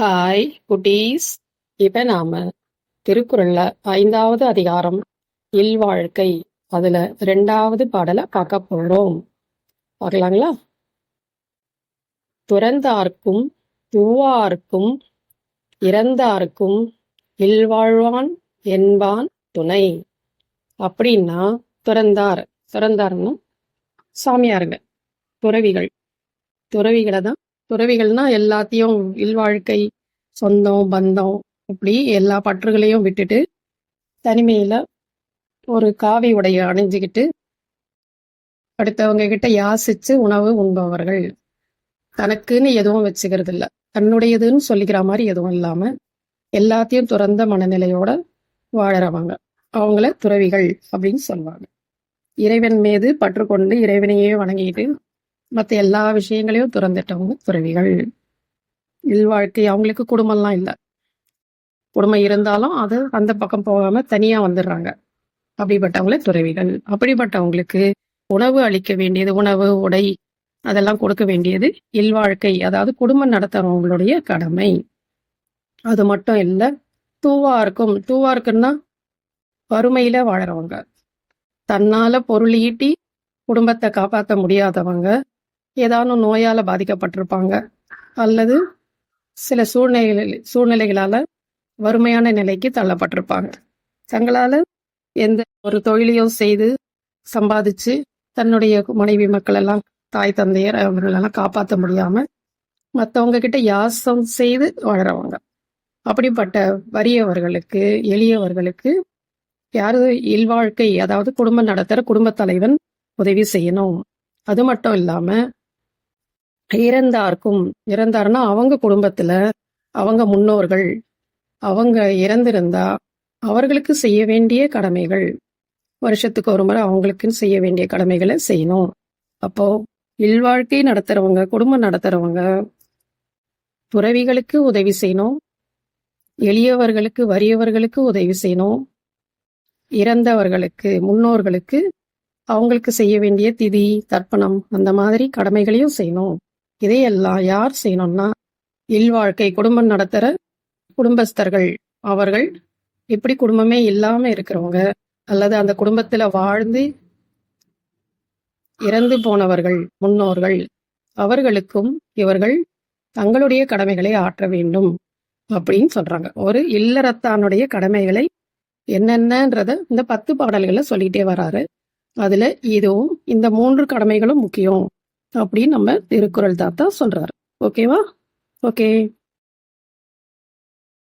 Hi குட்டீஸ். இப்போ நாம் திருக்குறளில் ஐந்தாவது அதிகாரம் இல்வாழ்க்கை அதில் ரெண்டாவது பாடலை பார்க்க போகிறோம் பார்க்கலாங்களா? துறந்தார்க்கும் துவார்க்கும் இறந்தார்க்கும் இல்வாழ்வான் என்பான் துணை. அப்படின்னா துறந்தார். துறந்தார்னா சாமியாருங்க. துறவிகள். துறவிகளை தான் துறவிகள்னா எல்லாத்தையும் இல்வாழ்க்கை சொந்தம் பந்தம் இப்படி எல்லா பற்றுகளையும் விட்டுட்டு தனிமையில ஒரு காவி உடைய அணிஞ்சுக்கிட்டு அடுத்தவங்க கிட்ட யாசிச்சு உணவு உண்பவர்கள். தனக்குன்னு எதுவும் வச்சுக்கிறது இல்ல தன்னுடையதுன்னு சொல்லிக்கிற மாதிரி எதுவும் இல்லாம எல்லாத்தையும் துறந்த மனநிலையோட வாழறவங்க. அவங்கள துறவிகள் அப்படின்னு சொல்லுவாங்க. இறைவன் மீது பற்று கொண்டு இறைவனையே வணங்கிட்டு மற்ற எல்லா விஷயங்களையும் துறந்துட்டவங்க துறவிகள். இல்வாழ்க்கை அவங்களுக்கு குடும்பம்லாம் இல்லை. குடும்பம் இருந்தாலும் அது அந்த பக்கம் போகாம தனியா வந்துடுறாங்க. அப்படிப்பட்டவங்களே துறவிகள். அப்படிப்பட்டவங்களுக்கு உணவு அளிக்க வேண்டியது உணவு உடை அதெல்லாம் கொடுக்க வேண்டியது இல்வாழ்க்கை அதாவது குடும்பம் நடத்துறவங்களுடைய கடமை. அது மட்டும் இல்லை தூவார்க்கும் தூவார்க்குன்னா வறுமையில வாழறவங்க. தன்னால பொருள் ஈட்டி குடும்பத்தை காப்பாற்ற முடியாதவங்க. ஏதானும் நோயால பாதிக்கப்பட்டிருப்பாங்க. அல்லது சில சூழ்நிலைகளில் சூழ்நிலைகளால வறுமையான நிலைக்கு தள்ளப்பட்டிருப்பாங்க. தங்களால எந்த ஒரு தொழிலையும் செய்து சம்பாதிச்சு தன்னுடைய மனைவி மக்கள் எல்லாம் தாய் தந்தையர் அவங்களெல்லாம் காப்பாற்ற முடியாம மற்றவங்க கிட்ட யாசம் செய்து வாழறவங்க. அப்படிப்பட்ட வறியவர்களுக்கு எளியவர்களுக்கு யாரு இல்வாழ்க்கை அதாவது குடும்பம் நடத்துகிற குடும்ப தலைவன் உதவி செய்யணும். அது மட்டும் இல்லாமல் இறந்தார்க்கும் இறந்தார்னா அவங்க குடும்பத்துல அவங்க முன்னோர்கள் அவங்க இறந்திருந்தா அவர்களுக்கு செய்ய வேண்டிய கடமைகள் வருஷத்துக்கு ஒரு முறை அவங்களுக்குன்னு செய்ய வேண்டிய கடமைகளை செய்யணும். அப்போ இல்வாழ்க்கை நடத்துறவங்க குடும்பம் நடத்துறவங்க துறவிகளுக்கு உதவி செய்யணும் எளியவர்களுக்கு வறியவர்களுக்கு உதவி செய்யணும் இறந்தவர்களுக்கு முன்னோர்களுக்கு அவங்களுக்கு செய்ய வேண்டிய திதி தர்ப்பணம் அந்த மாதிரி கடமைகளையும் செய்யணும். இதையெல்லாம் யார் செய்யணும்னா இல்வாழ்க்கை குடும்பம் நடத்துற குடும்பஸ்தர்கள். அவர்கள் இப்படி குடும்பமே இல்லாம இருக்கிறவங்க அல்லது அந்த குடும்பத்துல வாழ்ந்து இறந்து போனவர்கள் முன்னோர்கள் அவர்களுக்கும் இவர்கள் தங்களுடைய கடமைகளை ஆற்ற வேண்டும் அப்படின்னு சொல்றாங்க. ஒரு இல்லறத்தானுடைய கடமைகளை என்னென்னன்றத இந்த பத்து பாடல்களை சொல்லிட்டே வராரு. அதுல இதுவும் இந்த மூன்று கடமைகளும் முக்கியம். அப்படின்னு நம்ம திருக்குறள் தாத்தா சொல்றாரு. ஓகேவா ஓகே